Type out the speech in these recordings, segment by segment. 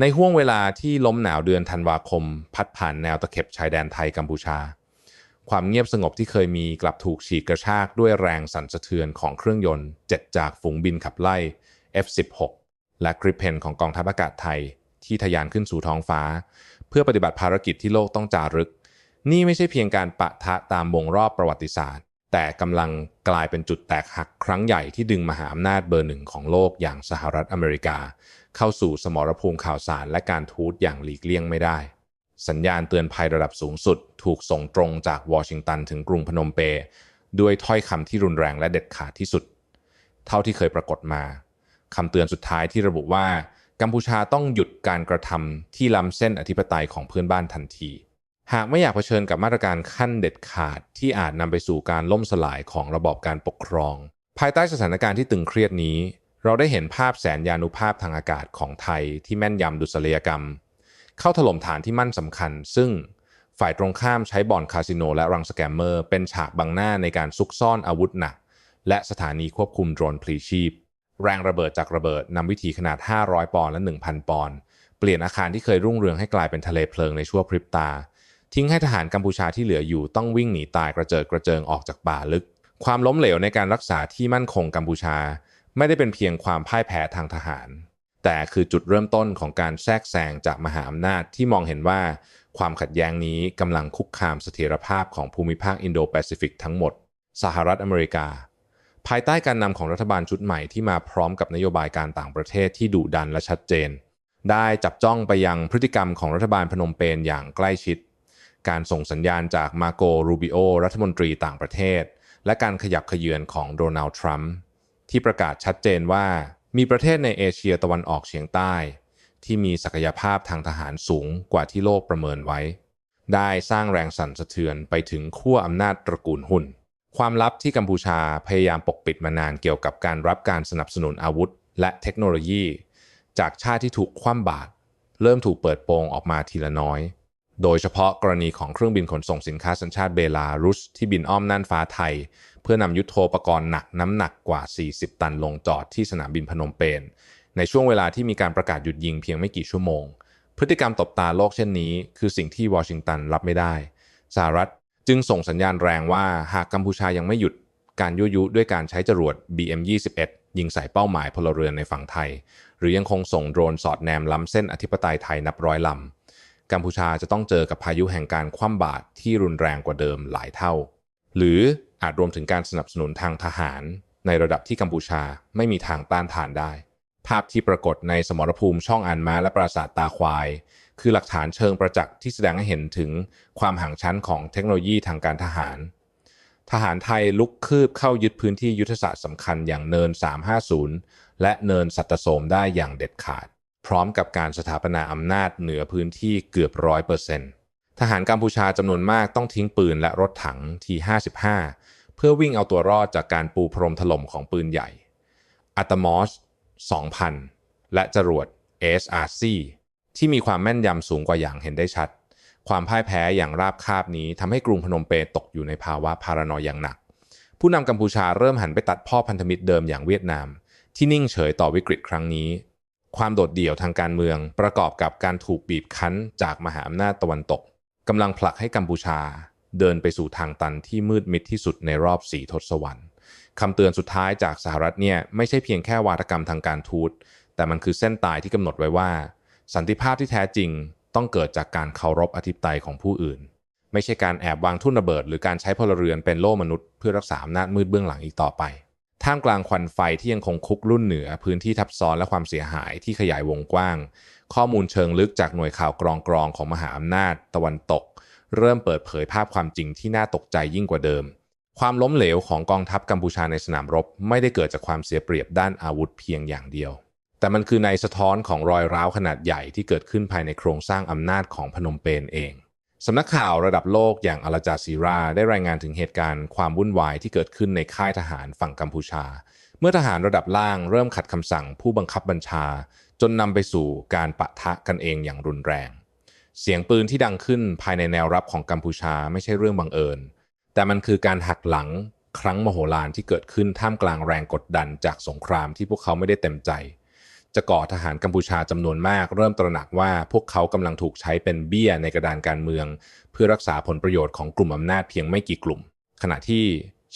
ในห่วงเวลาที่ลมหนาวเดือนธันวาคม พัดผ่านแนวตะเข็บชายแดนไทยกัมพูชา ความเงียบสงบที่เคยมีกลับถูกฉีกกระชากด้วยแรงสั่นสะเทือนของเครื่องยนต์เจ็ดจากฝูงบินขับไล่ F-16 และกริปเพนของกองทัพอากาศไทย ที่ทะยานขึ้นสู่ท้องฟ้า เพื่อปฏิบัติภารกิจที่โลกต้องจารึก นี่ไม่ใช่เพียงการปะทะตามวงรอบประวัติศาสตร์ แต่กำลังกลายเป็นจุดแตกหักครั้งใหญ่ที่ดึงมหาอำนาจเบอร์หนึ่งของโลกอย่างสหรัฐอเมริกา เข้าสู่สมรภูมิข่าวสารและการทูตอย่างหลีกเลี่ยงไม่ได้ สัญญาณเตือนภัยระดับสูงสุด ถูกส่งตรงจากวอชิงตันถึงกรุงพนมเปญด้วยถ้อยคำที่รุนแรงและเด็ดขาดที่สุด เท่าที่เคยปรากฏมาคำเตือนสุดท้ายที่ระบุว่ากัมพูชาต้องหยุดการกระทำที่ล้ำเส้นอธิปไตยของเพื่อนบ้านทันที หากไม่อยากเผชิญกับมาตรการขั้นเด็ดขาดที่อาจนำไปสู่การล่มสลายของระบอบการปกครอง ภายใต้สถานการณ์ที่ตึงเครียดนี้ เราได้เห็นภาพแสนยานุภาพทางอากาศของไทยที่แม่นยำดุษยกรรม เข้าถล่มฐานที่มั่นสำคัญ ซึ่งฝ่ายตรงข้ามใช้บ่อนคาสิโนและรังสแกมเมอร์ เป็นฉากบังหน้าในการซุกซ่อนอาวุธหนัก และสถานีควบคุมโดรนพลีชีพ แรงระเบิดจากระเบิดนำวิถีขนาด 500 ปอนด์และ 1,000 ปอนด์เปลี่ยนอาคารที่เคยรุ่งเรืองให้กลายเป็นทะเลเพลิงในชั่วพริบตา ทิ้งให้ทหารกัมพูชาที่เหลืออยู่ต้องวิ่งหนีตายกระเจิดกระเจิงออกจากป่าลึก ความล้มเหลวในการรักษาที่มั่นคงกัมพูชา ไม่ได้เป็นเพียงความพ่ายแพ้ทางทหาร แต่คือจุดเริ่มต้นของการแทรกแซงจากมหาอำนาจที่มองเห็นว่าความขัดแย้งนี้กำลังคุกคามเสถียรภาพของภูมิภาคอินโดแปซิฟิกทั้งหมด สหรัฐอเมริกา ภายใต้การนำของรัฐบาลชุดใหม่ที่มาพร้อมกับนโยบายการต่างประเทศที่ดุดันและชัดเจน ได้จับจ้องไปยังพฤติกรรมของรัฐบาลพนมเปญอย่างใกล้ชิด การส่งสัญญาณจากมาโกรูบิโอรัฐมนตรีต่างประเทศ และการขยับขยื่นของโดนัลด์ทรัมป์ ที่ประกาศชัดเจนว่ามีประเทศในเอเชียตะวันออกเฉียงใต้ ที่มีศักยภาพทางทหารสูงกว่าที่โลกประเมินไว้ ได้สร้างแรงสั่นสะเทือนไปถึงขั้วอำนาจตระกูลหุ่น ความลับที่กัมพูชาพยายามปกปิดมานานเกี่ยวกับการรับการสนับสนุนอาวุธ และเทคโนโลยี จากชาติที่ถูกคว่ำบาตรเริ่มถูกเปิดโปงออกมาทีละน้อย โดยเฉพาะกรณีของเครื่องบินขนส่งสินค้าสัญชาติเบลารุสที่บินอ้อมน่านฟ้าไทย เพื่อนำยุทโธปกรณ์หนักน้ำหนักกว่า 40 ตันลงจอดที่สนามบินพนมเปญในช่วงเวลาที่มีการประกาศหยุดยิงเพียงไม่กี่ชั่วโมง พฤติกรรมตบตาโลกเช่นนี้ คือสิ่งที่วอชิงตันรับไม่ได้สหรัฐจึงส่งสัญญาณแรงว่าหากกัมพูชายังไม่หยุดการยุยุด้วยการใช้จรวด BM-21 ยิงใส่เป้าหมายพลเรือนในฝั่งไทย หรือยังคงส่งโดรนสอดแนมล้ำเส้นอธิปไตยไทยนับร้อยลำกัมพูชาจะต้องเจอกับพายุแห่งการคว่ำบาตรที่รุนแรงกว่าเดิมหลายเท่า หรือ อาจรวมถึงการสนับสนุนทางทหาร ในระดับที่กัมพูชาไม่มีทางต้านทานได้ ภาพที่ปรากฏในสมรภูมิช่องอันม้าและปราสาทตาควาย คือหลักฐานเชิงประจักษ์ที่แสดงให้เห็นถึงความห่างชั้นของเทคโนโลยีทางการทหาร ทหารไทยลุกคืบเข้ายึดพื้นที่ยุทธศาสตร์สำคัญอย่างเนิน 350 และเนินสัตตโสมได้อย่างเด็ดขาด พร้อมกับการสถาปนาอำนาจเหนือพื้นที่เกือบร้อยเปอร์เซ็นต์ ทหารกัมพูชาจำนวนมากต้องทิ้งปืนและรถถังที55 เพื่อวิ่งเอาตัวรอดจากการปูพรมถล่มของปืนใหญ่อัตมอส2,000 และจรวด SRC ที่มีความแม่นยำสูงกว่าอย่างเห็นได้ชัด ความพ่ายแพ้อย่างราบคาบนี้ทำให้กรุงพนมเปญตกอยู่ในภาวะพารานอยอย่างหนัก ผู้นำกัมพูชาเริ่มหันไปตัดพ่อพันธมิตรเดิมอย่างเวียดนาม ที่นิ่งเฉยต่อวิกฤตครั้งนี้ ความโดดเดี่ยวทางการเมืองประกอบกับการถูกบีบคั้นจากมหาอำนาจตะวันตก กำลังผลักให้กัมพูชาเดินไปสู่ทางตันที่มืดมิดที่สุดในรอบสี่ทศวรรษคำเตือนสุดท้ายจากสหรัฐเนี่ยไม่ใช่เพียงแค่วาทกรรมทางการทูต แต่มันคือเส้นตายที่กำหนดไว้ว่า สันติภาพที่แท้จริงต้องเกิดจากการเคารพอธิปไตยของผู้อื่น ไม่ใช่การแอบวางทุ่นระเบิด หรือการใช้พลเรือนเป็นโล่มนุษย์เพื่อรักษาอำนาจมืดเบื้องหลังอีกต่อไป ท่ามกลางควันไฟที่ยังคงคุกรุ่นเหนือ พื้นที่ทับซ้อนและความเสียหายที่ขยายวงกว้าง ข้อมูลเชิงลึกจากหน่วยข่าวกรองกรองของมหาอำนาจ ตะวันตก เริ่มเปิดเผยภาพความจริงที่น่าตกใจยิ่งกว่าเดิม ความล้มเหลวของกองทัพกัมพูชาในสนามรบ ไม่ได้เกิดจากความเสียเปรียบด้านอาวุธเพียงอย่างเดียว แต่มันคือในสะท้อนของรอยร้าวขนาดใหญ่ที่เกิดขึ้นภายในโครงสร้างอำนาจของพนมเปญเอง สำนักข่าวระดับโลกอย่างอาลาจาซีราได้รายงานถึงเหตุการณ์ความวุ่นวายที่เกิดขึ้นในค่ายทหารฝั่งกัมพูชา เมื่อทหารระดับล่างเริ่มขัดคำสั่งผู้บังคับบัญชา จนนำไปสู่การปะทะกันเองอย่างรุนแรง เสียงปืนที่ดังขึ้นภายในแนวรับของกัมพูชาไม่ใช่เรื่องบังเอิญ แต่มันคือการหักหลังครั้งมโหฬารที่เกิดขึ้นท่ามกลางแรงกดดันจากสงครามที่พวกเขาไม่ได้เต็มใจ จะก่อทหารกัมพูชาจำนวนมาก เริ่มตระหนักว่าพวกเขากำลังถูกใช้เป็นเบี้ยในกระดานการเมือง เพื่อรักษาผลประโยชน์ของกลุ่มอำนาจเพียงไม่กี่กลุ่ม ขณะที่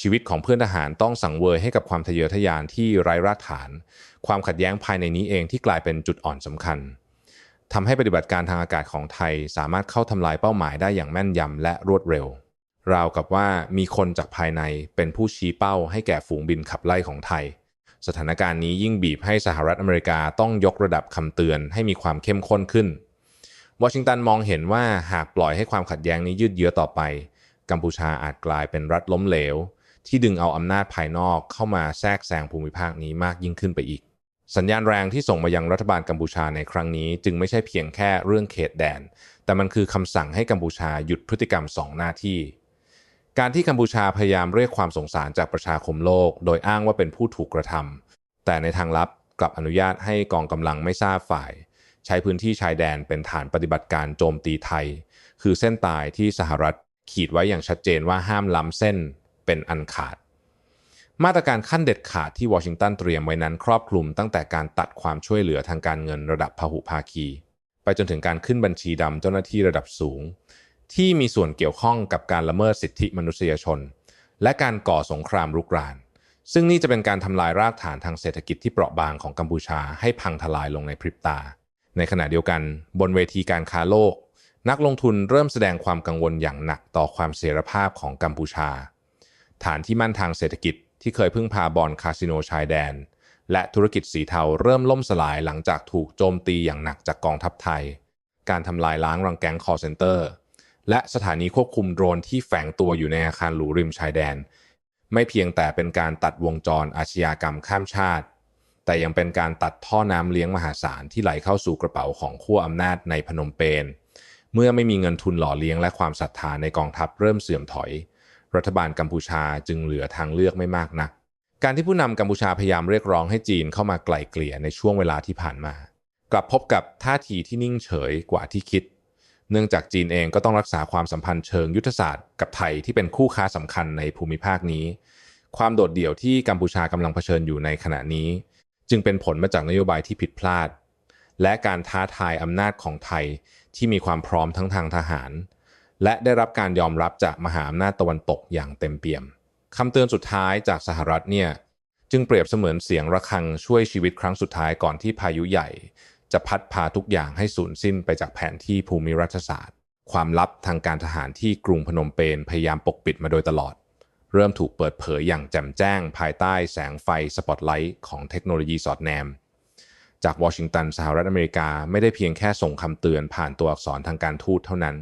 ชีวิตของเพื่อนทหารต้องสังเวยให้กับความทะเยอทะยานที่ไร้รากฐาน ความขัดแย้งภายในนี้เองที่กลายเป็นจุดอ่อนสำคัญทำให้ปฏิบัติการทางอากาศของไทยสามารถเข้าทำลายเป้าหมายได้อย่างแม่นยำและรวดเร็ว ราวกับว่ามีคนจากภายในเป็นผู้ชี้เป้าให้แก่ฝูงบินขับไล่ของไทย สถานการณ์นี้ยิ่งบีบให้สหรัฐอเมริกาต้องยกระดับคำเตือนให้มีความเข้มข้นขึ้น วอชิงตันมองเห็นว่าหากปล่อยให้ความขัดแย้งนี้ยืดเยื้อต่อไป กัมพูชาอาจกลายเป็นรัฐล้มเหลว ที่ดึงเอาอำนาจภายนอกเข้ามาแทรกแซงภูมิภาคนี้มากยิ่งขึ้นไปอีก สัญญาณแรงที่ส่งมายังรัฐบาลกัมพูชาในครั้งนี้ จึงไม่ใช่เพียงแค่เรื่องเขตแดน แต่มันคือคำสั่งให้กัมพูชาหยุดพฤติกรรมสองหน้าที่ การที่กัมพูชาพยายามเรียกความสงสารจากประชาคมโลก โดยอ้างว่าเป็นผู้ถูกกระทำแต่ในทางลับกลับอนุญาตให้กองกำลังไม่ทราบฝ่าย ใช้พื้นที่ชายแดนเป็นฐานปฏิบัติการโจมตีไทย คือเส้นตายที่สหรัฐขีดไว้อย่างชัดเจนว่าห้ามล้ำเส้นเป็นอันขาด มาตรการขั้นเด็ดขาดที่วอชิงตันเตรียมไว้นั้นครอบคลุมตั้งแต่การตัดความช่วยเหลือทางการเงินระดับพหุภาคี ไปจนถึงการขึ้นบัญชีดำเจ้าหน้าที่ระดับสูง ที่มีส่วนเกี่ยวข้องกับการละเมิดสิทธิมนุษยชน และการก่อสงครามรุกราน ซึ่งนี่จะเป็นการทำลายรากฐานทางเศรษฐกิจที่เปราะบางของกัมพูชาให้พังทลายลงในพริบตา ในขณะเดียวกัน บนเวทีการค้าโลก นักลงทุนเริ่มแสดงความกังวลอย่างหนักต่อความเสรีภาพของกัมพูชา ฐานที่มั่นทางเศรษฐกิจที่เคยพึ่งพาบอลคาสิโนชายแดน และธุรกิจสีเทาเริ่มล่มสลายหลังจากถูกโจมตีอย่างหนักจากกองทัพไทย การทำลายล้างรังแกงคอร์เซนเตอร์ และสถานีควบคุมโดรนที่แฝงตัวอยู่ในอาคารหรูริมชายแดน ไม่เพียงแต่เป็นการตัดวงจรอาชญากรรมข้ามชาติ แต่ยังเป็นการตัดท่อน้ำเลี้ยงมหาศาลที่ไหลเข้าสู่กระเป๋าของขั้วอำนาจในพนมเปญเมื่อไม่มีเงินทุนหล่อเลี้ยงและความศรัทธาในกองทัพเริ่มเสื่อมถอย รัฐบาลกัมพูชาจึงเหลือทางเลือกไม่มากนัก การที่ผู้นำกัมพูชาพยายามเรียกร้องให้จีนเข้ามาไกล่เกลี่ยในช่วงเวลาที่ผ่านมา กลับพบกับท่าทีที่นิ่งเฉยกว่าที่คิด เนื่องจากจีนเองก็ต้องรักษาความสัมพันธ์เชิงยุทธศาสตร์กับไทยที่เป็นคู่ค้าสำคัญในภูมิภาคนี้ ความโดดเดี่ยวที่กัมพูชากำลังเผชิญอยู่ในขณะนี้ จึงเป็นผลมาจากนโยบายที่ผิดพลาด และการท้าทายอำนาจของไทยที่มีความพร้อมทั้งทางทหาร และได้รับการยอมรับจากมหาอำนาจตะวันตกอย่างเต็มเปี่ยมคำเตือนสุดท้ายจากสหรัฐเนี่ยจึงเปรียบเสมือนเสียงระฆังช่วยชีวิตครั้งสุดท้ายก่อนที่พายุใหญ่ จะพัดพาทุกอย่างให้สูญสิ้นไปจากแผนที่ภูมิรัฐศาสตร์ ความลับทางการทหารที่กรุงพนมเปญพยายามปกปิดมาโดยตลอด เริ่มถูกเปิดเผยอย่างแจ่มแจ้ง ภายใต้แสงไฟสปอตไลท์ของเทคโนโลยีสอดแนม จากวอชิงตันสหรัฐอเมริกาไม่ได้เพียงแค่ส่งคำเตือนผ่านตัวอักษรทางการทูตเท่านั้น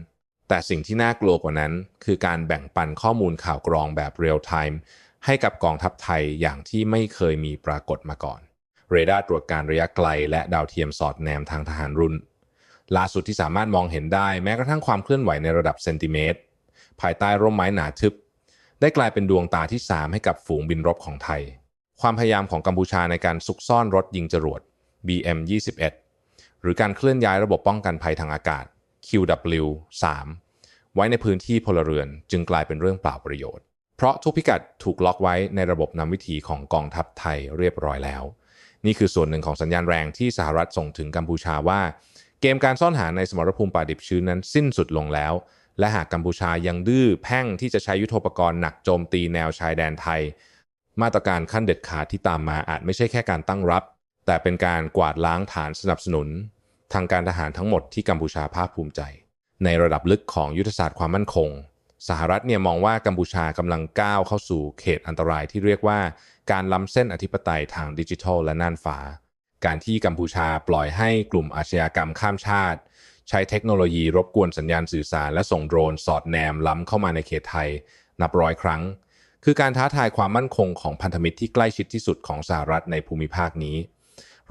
แต่สิ่งที่น่ากลัวกว่านั้น คือการแบ่งปันข้อมูลข่าวกรองแบบเรียลไทม์ให้กับกองทัพไทยอย่างที่ไม่เคยมีปรากฏมาก่อน เรดาร์ตรวจการระยะไกล และดาวเทียมสอดแนมทางทหารรุ่น ล่าสุดที่สามารถมองเห็นได้แม้กระทั่งความเคลื่อนไหวในระดับเซนติเมตร ภายใต้ร่มไม้หนาทึบ ได้กลายเป็นดวงตาที่ 3 ให้กับฝูงบินรบของไทย ความพยายามของกัมพูชาในการซุกซ่อนรถยิงจรวด BM-21 หรือการเคลื่อนย้ายระบบป้องกันภัยทางอากาศ QW-3 ไว้ในพื้นที่พลเรือนจึงกลายเป็นเรื่องเปล่าประโยชน์ เพราะทุกพิกัดถูกล็อกไว้ในระบบนำวิถีของกองทัพไทยเรียบร้อยแล้ว นี่คือส่วนหนึ่งของสัญญาณแรงที่สหรัฐส่งถึงกัมพูชาว่า เกมการซ่อนหาในสมรภูมิป่าดิบชื้นนั้นสิ้นสุดลงแล้ว และหากกัมพูชายังดื้อแพ่งที่จะใช้ยุทโธปกรณ์หนักโจมตีแนวชายแดนไทย มาตรการขั้นเด็ดขาดที่ตามมาอาจไม่ใช่แค่การตั้งรับ แต่เป็นการกวาดล้างฐานสนับสนุน ทางการทหารทั้งหมดที่กัมพูชาภาคภูมิใจ ในระดับลึกของยุทธศาสตร์ความมั่นคงสหรัฐเนี่ยมองว่ากัมพูชากำลังก้าวเข้าสู่เขตอันตรายที่เรียกว่า การล้ำเส้นอธิปไตยทางดิจิทัลและน่านฟ้า การที่กัมพูชาปล่อยให้กลุ่มอาชญากรรมข้ามชาติ ใช้เทคโนโลยีรบกวนสัญญาณสื่อสาร และส่งโดรนสอดแนมล้ำเข้ามาในเขตไทย นับร้อยครั้ง คือการท้าทายความมั่นคงของพันธมิตรที่ใกล้ชิดที่สุดของสหรัฐในภูมิภาคนี้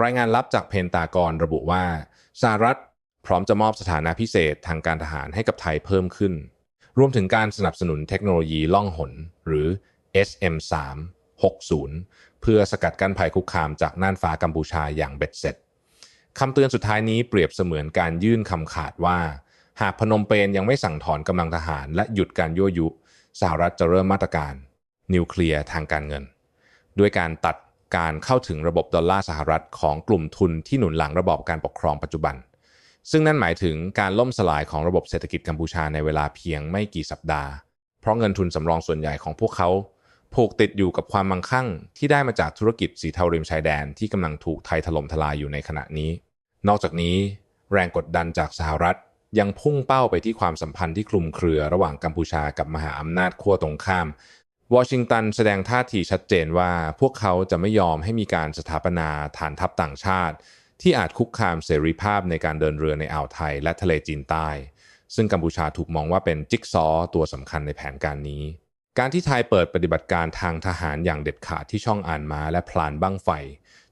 รายงานลับจากเพนตากรระบุว่าสหรัฐพร้อมจะมอบสถานะพิเศษทางการทหารให้กับไทยเพิ่มขึ้น รวมถึงการสนับสนุนเทคโนโลยีล่องหน หรือ SM3 60 เพื่อสกัดกั้นภัยคุกคามจากน่านฟ้ากัมพูชาอย่างเบ็ดเสร็จคำเตือนสุดท้ายนี้เปรียบเสมือนการยื่นคำขาดว่า หากพนมเปญยังไม่สั่งถอนกำลังทหาร และหยุดการยั่วยุ สหรัฐจะเริ่มมาตรการ นิวเคลียร์ทางการเงิน ด้วยการตัดการเข้าถึงระบบดอลลาร์สหรัฐของกลุ่มทุนที่หนุนหลังระบอบการปกครองปัจจุบัน ซึ่งนั่นหมายถึงการล่มสลายของระบบเศรษฐกิจกัมพูชาในเวลาเพียงไม่กี่สัปดาห์ เพราะเงินทุนสำรองส่วนใหญ่ของพวกเขา ผูกติดอยู่กับความมั่งคั่ง ที่ได้มาจากธุรกิจสีเทาริมชายแดนที่กำลังถูกไทยถล่มทลายอยู่ในขณะนี้ นอกจากนี้ แรงกดดันจากสหรัฐยังพุ่งเป้าไปที่ความสัมพันธ์ที่คลุมเครือระหว่างกัมพูชากับมหาอำนาจขั้วตรงข้าม วอชิงตันแสดงท่าทีชัดเจนว่าพวกเขาจะไม่ยอมให้มีการสถาปนาฐานทัพต่างชาติ ที่อาจคุกคามเสรีภาพในการเดินเรือในอ่าวไทยและทะเลจีนใต้ ซึ่งกัมพูชาถูกมองว่าเป็นจิ๊กซอตัวสำคัญในแผนการนี้ การที่ไทยเปิดปฏิบัติการทางทหารอย่างเด็ดขาดที่ช่องอ่านม้าและพลานบั้งไฟ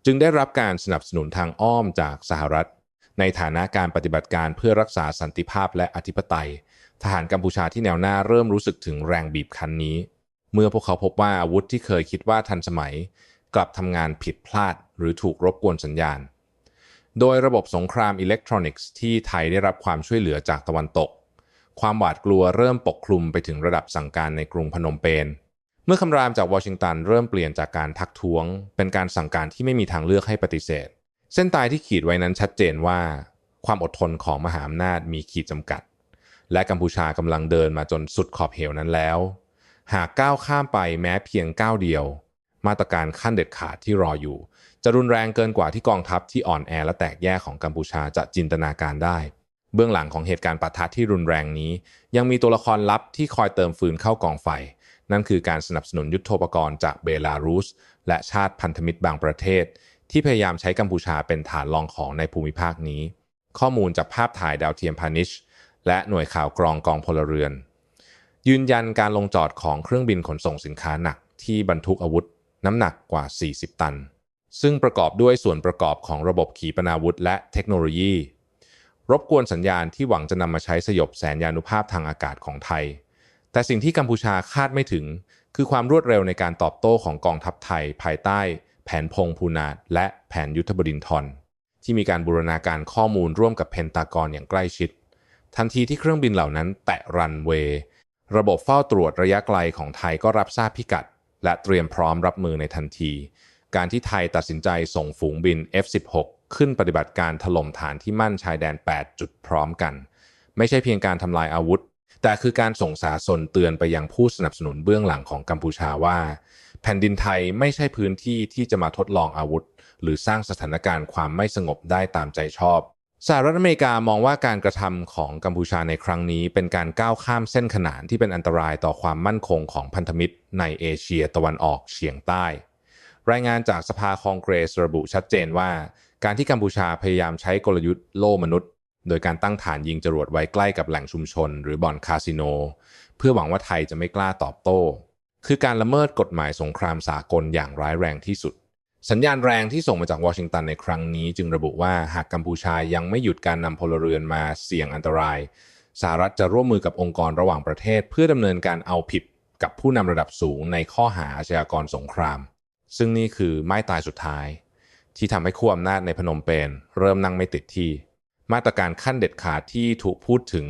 จึงได้รับการสนับสนุนทางอ้อมจากสหรัฐ ในฐานะการปฏิบัติการเพื่อรักษาสันติภาพและอธิปไตย ทหารกัมพูชาที่แนวหน้าเริ่มรู้สึกถึงแรงบีบคั้นนี้ เมื่อพวกเขาพบว่าอาวุธที่เคยคิดว่าทันสมัย กลับทำงานผิดพลาดหรือถูกรบกวนสัญญาณ โดยระบบสงครามอิเล็กทรอนิกส์ที่ไทยได้รับความช่วยเหลือจากตะวันตก ความหวาดกลัวเริ่มปกคลุมไปถึงระดับสั่งการในกรุงพนมเปญเมื่อคำรามจากวอชิงตันเริ่มเปลี่ยนจากการทักท้วง เป็นการสั่งการที่ไม่มีทางเลือกให้ปฏิเสธ เส้นตายที่ขีดไว้นั้นชัดเจนว่า ความอดทนของมหาอำนาจมีขีดจำกัด และกัมพูชากำลังเดินมาจนสุดขอบเหวนั้นแล้ว หากก้าวข้ามไปแม้เพียงก้าวเดียว มาตรการขั้นเด็ดขาดที่รออยู่ จะรุนแรงเกินกว่าที่กองทัพที่อ่อนแอและแตกแยกของกัมพูชาจะจินตนาการได้ เบื้องหลังของเหตุการณ์ปะทะที่รุนแรงนี้ ยังมีตัวละครลับที่คอยเติมฟืนเข้ากองไฟ นั่นคือการสนับสนุนยุทธปกรณ์จากเบลารุส และชาติพันธมิตรบางประเทศ ที่พยายามใช้กัมพูชาเป็นฐานรองของในภูมิภาคนี้ ข้อมูลจากภาพถ่ายดาวเทียมพานิชและหน่วยข่าวกรองกองพลเรือน ยืนยันการลงจอดของเครื่องบินขนส่งสินค้าหนักที่บรรทุกอาวุธ น้ำหนักกว่า 40 ตัน ซึ่งประกอบด้วยส่วนประกอบของระบบขีปนาวุธและเทคโนโลยี รบกวนสัญญาณที่หวังจะนำมาใช้สยบแสนยานุภาพทางอากาศของไทย แต่สิ่งที่กัมพูชาคาดไม่ถึง คือความรวดเร็วในการตอบโต้ของกองทัพไทย ภายใต้ แผนพงพูนาดและแผนยุทธบดินทรที่มีการบูรณาการข้อมูลร่วมกับเพนตากอนอย่างใกล้ชิด ทันทีที่เครื่องบินเหล่านั้นแตะรันเวย์ระบบเฝ้าตรวจระยะไกลของไทยก็รับทราบพิกัด และเตรียมพร้อมรับมือในทันที การที่ไทยตัดสินใจส่งฝูงบิน F-16 ขึ้นปฏิบัติการถล่มฐานที่มั่นชายแดน 8 จุดพร้อมกัน ไม่ใช่เพียงการทำลายอาวุธ แต่คือการส่งสาสนเตือนไปยังผู้สนับสนุนเบื้องหลังของกัมพูชาว่า แผ่นดินไทยไม่ใช่พื้นที่ที่จะมาทดลองอาวุธ หรือสร้างสถานการณ์ความไม่สงบได้ตามใจชอบสหรัฐอเมริกามองว่าการกระทำของกัมพูชาในครั้งนี้เป็นการก้าวข้ามเส้นขนานที่เป็นอันตรายต่อความมั่นคงของพันธมิตรในเอเชียตะวันออกเฉียงใต้ รายงานจากสภาคองเกรสระบุชัดเจนว่า การที่กัมพูชาพยายามใช้กลยุทธ์โล่มนุษย์ โดยการตั้งฐานยิงจรวดไว้ใกล้กับแหล่งชุมชน หรือบ่อนคาสิโน เพื่อหวังว่าไทยจะไม่กล้าตอบโต้ คือการละเมิดกฎหมายสงครามสากลอย่างร้ายแรงที่สุด สัญญาณแรงที่ส่งมาจากวอชิงตันในครั้งนี้ จึงระบุว่าหากกัมพูชายังไม่หยุดการนำพลเรือนมาเสี่ยงอันตรายสหรัฐจะร่วมมือกับองค์กรระหว่างประเทศ เพื่อดำเนินการเอาผิดกับผู้นำระดับสูงในข้อหาอาชญากรสงคราม ซึ่งนี่คือไม้ตายสุดท้าย ที่ทำให้ขั้วอำนาจในพนมเปญเริ่มนั่งไม่ติดที่ มาตรการขั้นเด็ดขาดที่ถูกพูดถึง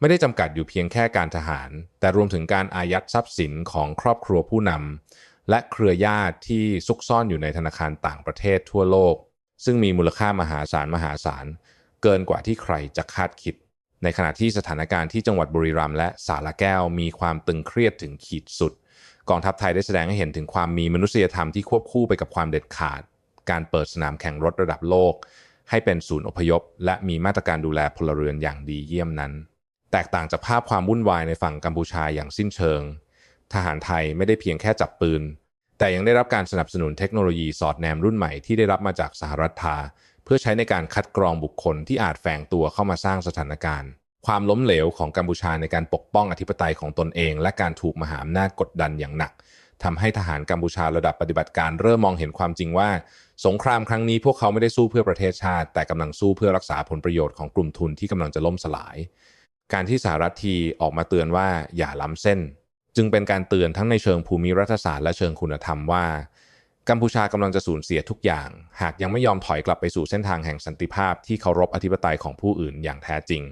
ไม่ได้จำกัดอยู่เพียงแค่การทหาร แต่รวมถึงการอายัดทรัพย์สินของครอบครัวผู้นำและเครือญาติที่ซุกซ่อนอยู่ในธนาคารต่างประเทศทั่วโลก ซึ่งมีมูลค่ามหาศาลมหาศาล เกินกว่าที่ใครจะคาดคิด ในขณะที่สถานการณ์ที่จังหวัดบุรีรัมย์และสาระแก้วมีความตึงเครียดถึงขีดสุด กองทัพไทยได้แสดงให้เห็นถึงความมีมนุษยธรรมที่ควบคู่ไปกับความเด็ดขาด การเปิดสนามแข่งรถระดับโลก ให้เป็นศูนย์อพยพ และมีมาตรการดูแลพลเรือนอย่างดีเยี่ยมนั้น แตกต่างจากภาพความวุ่นวายในฝั่งกัมพูชาอย่างสิ้นเชิง ทหารไทยไม่ได้เพียงแค่จับปืน แต่ยังได้รับการสนับสนุนเทคโนโลยีสอดแนมรุ่นใหม่ที่ได้รับมาจากสหรัฐทาเพื่อใช้ในการคัดกรองบุคคลที่อาจแฝงตัวเข้ามาสร้างสถานการณ์ความล้มเหลวของกัมพูชาในการปกป้องอธิปไตยของตนเอง และการถูกมหาอำนาจกดดันอย่างหนัก ทำให้ทหารกัมพูชาระดับปฏิบัติการเริ่มมองเห็นความจริงว่า สงครามครั้งนี้พวกเขาไม่ได้สู้เพื่อประเทศชาติ แต่กำลังสู้เพื่อรักษาผลประโยชน์ของกลุ่มทุนที่กำลังจะล่มสลาย การที่สหรัฐทีออกมาเตือนว่าอย่าล้ำเส้น จึงเป็นการเตือนทั้งในเชิงภูมิรัฐศาสตร์และเชิงคุณธรรมว่ากัมพูชากำลังจะสูญเสียทุกอย่าง หากยังไม่ยอมถอยกลับไปสู่เส้นทางแห่งสันติภาพที่เคารพอธิปไตยของผู้อื่นอย่างแท้จริง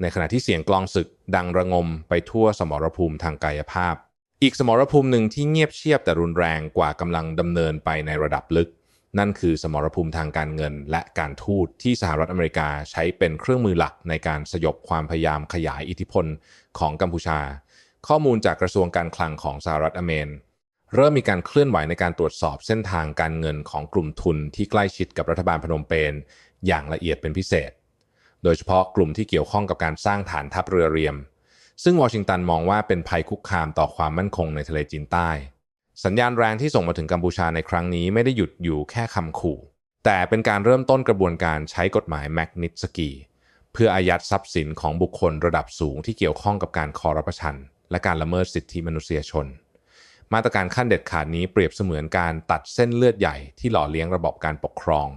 ในขณะที่เสียงกลองศึกดังระงมไปทั่วสมรภูมิทางกายภาพ อีกสมรภูมิหนึ่งที่เงียบเชียบแต่รุนแรงกว่ากำลังดำเนินไปในระดับลึก นั่นคือสมรภูมิทางการเงิน และการทูตที่สหรัฐอเมริกาใช้เป็นเครื่องมือหลักในการสยบความพยายามขยายอิทธิพลของกัมพูชา ข้อมูลจากกระทรวงการคลังของสหรัฐอเมริกาเริ่มมีการเคลื่อนไหวในการตรวจสอบเส้นทางการเงินของกลุ่มทุนที่ใกล้ชิดกับรัฐบาลพนมเปญอย่างละเอียดเป็นพิเศษ โดยเฉพาะกลุ่มที่เกี่ยวข้องกับการสร้างฐานทัพเรือเรียม ซึ่งวอชิงตันมองว่าเป็นภัยคุกคามต่อความมั่นคงในทะเลจีนใต้ สัญญาณแรงที่ส่งมาถึงกัมพูชาในครั้งนี้ไม่ได้หยุดอยู่แค่คำขู่ แต่เป็นการเริ่มต้นกระบวนการใช้กฎหมายแมกนิตสกีเพื่ออายัดทรัพย์สินของบุคคลระดับสูงที่เกี่ยวข้องกับการคอร์รัปชัน และการละเมิดสิทธิมนุษยชน มาตรการขั้นเด็ดขาดนี้เปรียบเสมือนการตัดเส้นเลือดใหญ่ที่หล่อเลี้ยงระบบการปกครอง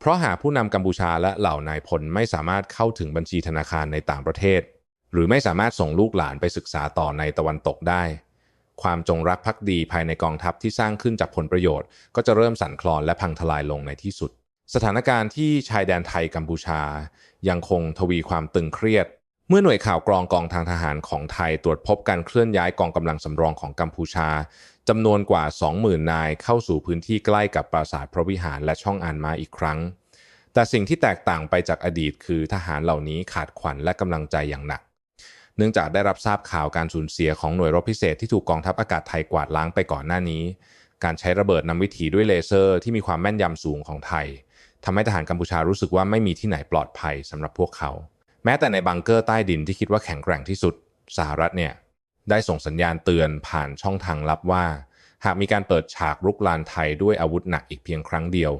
เพราะหากผู้นำกัมพูชาและเหล่านายพลไม่สามารถเข้าถึงบัญชีธนาคารในต่างประเทศ หรือไม่สามารถส่งลูกหลานไปศึกษาต่อในตะวันตกได้ ความจงรักภักดีภายในกองทัพที่สร้างขึ้นจากผลประโยชน์ ก็จะเริ่มสั่นคลอนและพังทลายลงในที่สุด สถานการณ์ที่ชายแดนไทยกัมพูชา ยังคงทวีความตึงเครียด เมื่อหน่วยข่าวกรองกองทางทหารของไทยตรวจพบการเคลื่อนย้ายกองกำลังสำรองของกัมพูชาจำนวนกว่า 20,000 นายเข้าสู่พื้นที่ใกล้กับปราสาทพระวิหารและช่องอานมาอีกครั้ง แต่สิ่งที่แตกต่างไปจากอดีตคือทหารเหล่านี้ขาดขวัญและกำลังใจอย่างหนัก เนื่องจากได้รับทราบข่าวการสูญเสียของหน่วยรบพิเศษที่ถูกกองทัพอากาศไทยกวาดล้างไปก่อนหน้านี้ การใช้ระเบิดนำวิถีด้วยเลเซอร์ที่มีความแม่นยำสูงของไทยทำให้ทหารกัมพูชารู้สึกว่าไม่มีที่ไหนปลอดภัยสำหรับพวกเขา แม้แต่ในบังเกอร์ใต้ดินที่คิดว่าแข็งแกร่งที่สุดสหรัฐเนี่ยได้ส่งสัญญาณเตือนผ่านช่องทางลับว่า หากมีการเปิดฉากรุกรานไทยด้วยอาวุธหนักอีกเพียงครั้งเดียว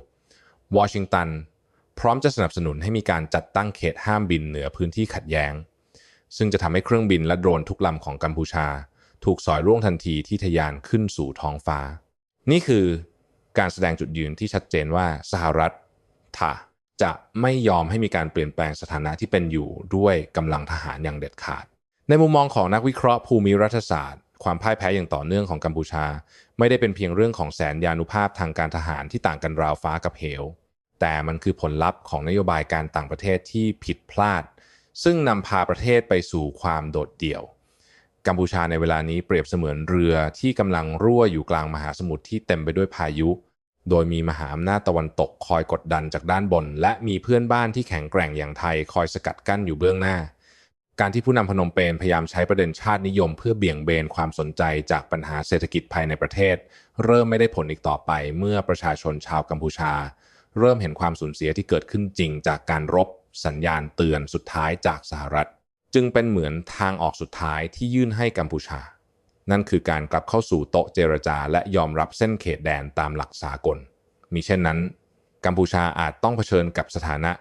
วอชิงตันพร้อมจะสนับสนุนให้มีการจัดตั้งเขตห้ามบินเหนือพื้นที่ขัดแย้ง ซึ่งจะทำให้เครื่องบินและโดรนทุกลำของกัมพูชา ถูกสอยร่วงทันทีที่ทะยานขึ้นสู่ท้องฟ้า นี่คือการแสดงจุดยืนที่ชัดเจนว่าสหรัฐถ้าจะไม่ยอมให้มีการเปลี่ยนแปลงสถานะที่เป็นอยู่ด้วยกำลังทหารอย่างเด็ดขาด ในมุมมองของนักวิเคราะห์ภูมิรัฐศาสตร์ ความพ่ายแพ้อย่างต่อเนื่องของกัมพูชา ไม่ได้เป็นเพียงเรื่องของแสนยานุภาพทางการทหารที่ต่างกันราวฟ้ากับเหว แต่มันคือผลลัพธ์ของนโยบายการต่างประเทศที่ผิดพลาด ซึ่งนำพาประเทศไปสู่ความโดดเดี่ยว กัมพูชาในเวลานี้เปรียบเสมือนเรือที่กำลังรั่วอยู่กลางมหาสมุทรที่เต็มไปด้วยพายุ โดยมีมหาอำนาจตะวันตกคอยกดดันจากด้านบน และมีเพื่อนบ้านที่แข็งแกร่งอย่างไทยคอยสกัดกั้นอยู่เบื้องหน้า การที่ผู้นำพนมเปญพยายามใช้ประเด็นชาตินิยม เพื่อเบี่ยงเบนความสนใจจากปัญหาเศรษฐกิจภายในประเทศ เริ่มไม่ได้ผลอีกต่อไปเมื่อประชาชนชาวกัมพูชา เริ่มเห็นความสูญเสียที่เกิดขึ้นจริงจากการรบ สัญญาณเตือนสุดท้ายจากสหรัฐ จึงเป็นเหมือนทางออกสุดท้ายที่ยื่นให้กัมพูชา นั่นคือการกลับเข้าสู่โต๊ะเจรจาและยอมรับเส้นเขตแดนตามหลักสากลมิเช่นนั้น กัมพูชาอาจต้องเผชิญกับสถานะ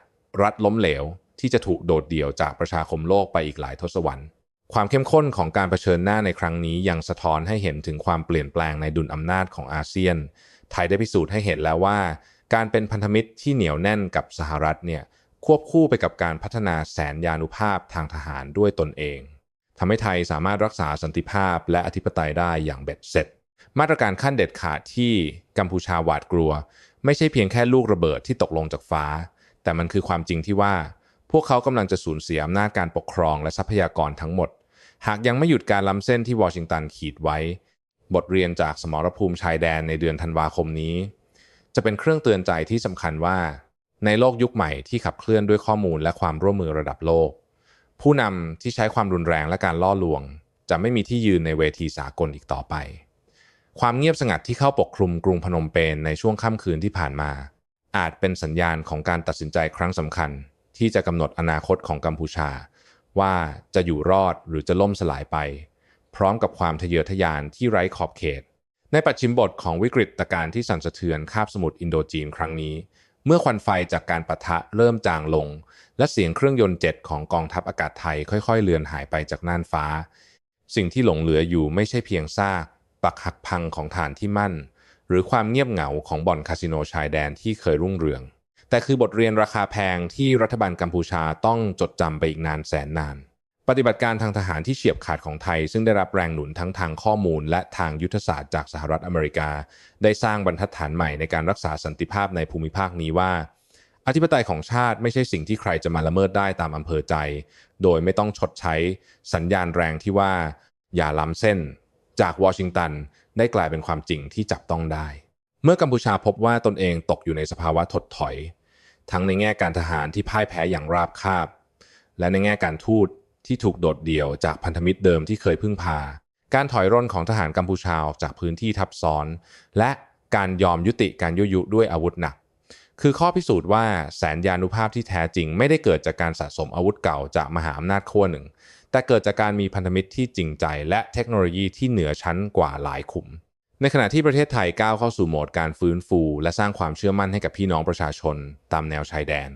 รัฐล้มเหลวที่จะถูกโดดเดี่ยวจากประชาคมโลกไปอีกหลายทศวรรษความเข้มข้นของการเผชิญหน้าในครั้งนี้ยังสะท้อนให้เห็นถึงความเปลี่ยนแปลงในดุลอำนาจของอาเซียน ไทยได้พิสูจน์ให้เห็นแล้วว่า การเป็นพันธมิตรที่เหนียวแน่นกับสหรัฐเนี่ย ควบคู่ไปกับการพัฒนาแสนยานุภาพทางทหารด้วยตนเองทำให้ไทยสามารถรักษาสันติภาพและอธิปไตยได้อย่างเบ็ดเสร็จ มาตรการขั้นเด็ดขาดที่กัมพูชาหวาดกลัว ไม่ใช่เพียงแค่ลูกระเบิดที่ตกลงจากฟ้า แต่มันคือความจริงที่ว่า พวกเขากำลังจะสูญเสียอำนาจการปกครองและทรัพยากรทั้งหมด หากยังไม่หยุดการล้ำเส้นที่วอชิงตันขีดไว้ บทเรียนจากสมรภูมิชายแดนในเดือนธันวาคมนี้ จะเป็นเครื่องเตือนใจที่สำคัญว่า ในโลกยุคใหม่ที่ขับเคลื่อนด้วยข้อมูลและความร่วมมือระดับโลก ผู้นำที่ใช้ความรุนแรงและการล่อลวง จะไม่มีที่ยืนในเวทีสากลอีกต่อไป ความเงียบสงัดที่เข้าปกคลุมกรุงพนมเปญในช่วงค่ำคืนที่ผ่านมา อาจเป็นสัญญาณของการตัดสินใจครั้งสำคัญ ที่จะกำหนดอนาคตของกัมพูชา ว่าจะอยู่รอดหรือจะล่มสลายไป พร้อมกับความทะเยอทะยานที่ไร้ขอบเขต ในปัจฉิมบทของวิกฤตการณ์ที่สั่นสะเทือนคาบสมุทรอินโดจีนครั้งนี้ เมื่อควันไฟจากการปะทะเริ่มจางลง และเสียงเครื่องยนต์เจ็ตของกองทัพอากาศไทยค่อยๆ เลือนหายไปจากน่านฟ้า สิ่งที่หลงเหลืออยู่ไม่ใช่เพียงซาก ปักหักพังของฐานที่มั่น หรือความเงียบเหงาของบ่อนคาสิโนชายแดนที่เคยรุ่งเรือง แต่คือบทเรียนราคาแพงที่รัฐบาลกัมพูชาต้องจดจำไปอีกนานแสนนาน ปฏิบัติการทางทหารที่เฉียบขาดของไทย ซึ่งได้รับแรงหนุนทั้งทางข้อมูล และทางยุทธศาสตร์จากสหรัฐอเมริกา ได้สร้างบรรทัดฐานใหม่ในการรักษาสันติภาพในภูมิภาคนี้ว่า อธิปไตยของชาติไม่ใช่สิ่งที่ใครจะมาละเมิดได้ตามอำเภอใจ โดยไม่ต้องชดใช้สัญญาณแรงที่ว่าอย่าล้ำเส้น จากวอชิงตันได้กลายเป็นความจริงที่จับต้องได้ เมื่อกัมพูชาพบว่าตนเองตกอยู่ในสภาวะถดถอย ทั้งในแง่การทหารที่พ่ายแพ้อย่างราบคาบ และในแง่การทูต ที่ถูกโดดเดี่ยวจากพันธมิตรเดิมที่เคยพึ่งพา การถอยร่นของทหารกัมพูชาออกจากพื้นที่ทับซ้อน และการยอมยุติการยุยุด้วยอาวุธหนัก คือข้อพิสูจน์ว่าแสนยานุภาพที่แท้จริง ไม่ได้เกิดจากการสะสมอาวุธเก่าจากมหาอำนาจขั้วหนึ่ง แต่เกิดจากการมีพันธมิตรที่จริงใจ และเทคโนโลยีที่เหนือชั้นกว่าหลายขุม ในขณะที่ประเทศไทยก้าวเข้าสู่โหมดการฟื้นฟู และสร้างความเชื่อมั่นให้กับพี่น้องประชาชนตามแนวชายแดน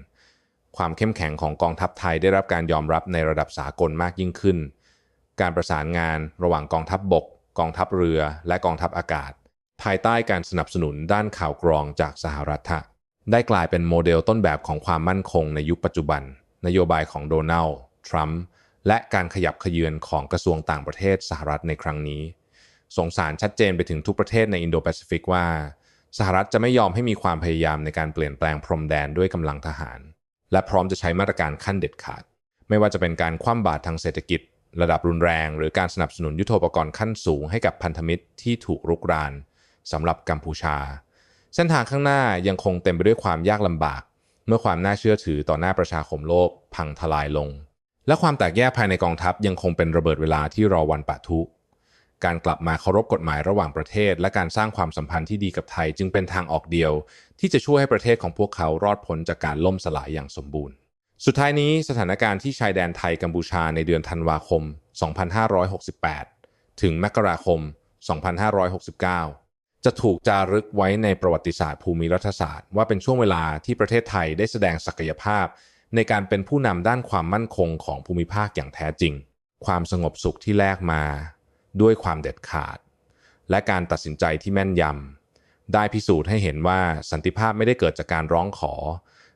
ความเข้มแข็งของกองทัพไทยได้รับการยอมรับในระดับสากลมากยิ่งขึ้น การประสานงานระหว่างกองทัพบบก กองทัพเรือ และกองทัพอากาศ ภายใต้การสนับสนุนด้านข่าวกรองจากสหรัฐะได้กลายเป็นโมเดลต้นแบบของความมั่นคงในยุคปัจจุบัน นโยบายของโดนัลด์ ทรัมป์ และการขยับขยื่นของกระทรวงต่างประเทศสหรัฐในครั้งนี้ สงสารชัดเจนไปถึงทุกประเทศในอินโดแปซิฟิกว่า สหรัฐจะไม่ยอมให้มีความพยายามในการเปลี่ยนแปลงพรมแดนด้วยกำลังทหาร และพร้อมจะใช้มาตรการขั้นเด็ดขาด ไม่ว่าจะเป็นการคว่ำบาตรทางเศรษฐกิจ ระดับรุนแรง หรือการสนับสนุนยุทโธปกรณ์ขั้นสูงให้กับพันธมิตรที่ถูกรุกรานสำหรับกัมพูชา เส้นทางข้างหน้ายังคงเต็มไปด้วยความยากลำบาก เมื่อความน่าเชื่อถือต่อหน้าประชาคมโลกพังทลายลง และความแตกแยกภายในกองทัพยังคงเป็นระเบิดเวลาที่รอวันปะทุ การกลับมาเคารพกฎหมายระหว่างประเทศ และการสร้างความสัมพันธ์ที่ดีกับไทย จึงเป็นทางออกเดียว ที่จะช่วยให้ประเทศของพวกเขารอดพ้นจากการล่มสลายอย่างสมบูรณ์ สุดท้ายนี้สถานการณ์ที่ชายแดนไทยกัมพูชาในเดือนธันวาคม 2568 ถึงมกราคม 2569 จะถูกจารึกไว้ในประวัติศาสตร์ภูมิรัฐศาสตร์ว่าเป็นช่วงเวลาที่ประเทศไทยได้แสดงศักยภาพ ในการเป็นผู้นำด้านความมั่นคงของภูมิภาคอย่างแท้จริง ความสงบสุขที่แลกมา ด้วยความเด็ดขาด และการตัดสินใจที่แม่นยำได้พิสูจน์ให้เห็นว่าสันติภาพไม่ได้เกิดจากการร้องขอ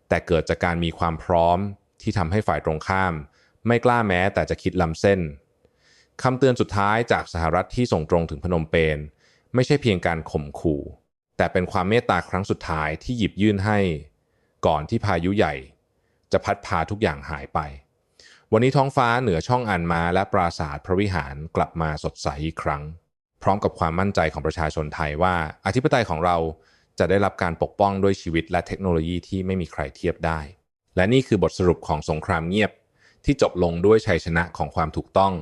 แต่เกิดจากการมีความพร้อมที่ทำให้ฝ่ายตรงข้าม ไม่กล้าแม้แต่จะคิดล้ำเส้นคำเตือนสุดท้ายจากสหรัฐที่ส่งตรงถึงพนมเปญไม่ใช่เพียงการข่มขู่ แต่เป็นความเมตตาครั้งสุดท้ายที่หยิบยื่นให้ ก่อนที่พายุใหญ่ จะพัดพาทุกอย่างหายไป วันนี้ท้องฟ้าเหนือช่องอันมาและปราสาทพระวิหารกลับมาสดใสอีกครั้ง พร้อมกับความมั่นใจของประชาชนไทยว่าอธิปไตยของเราจะได้รับการปกป้องด้วยชีวิตและเทคโนโลยีที่ไม่มีใครเทียบได้ และนี่คือบทสรุปของสงครามเงียบ ที่จบลงด้วยชัยชนะของความถูกต้อง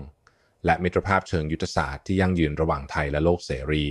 และมิตรภาพเชิงยุทธศาสตร์ที่ยั่งยืนระหว่างไทยและโลกเสรี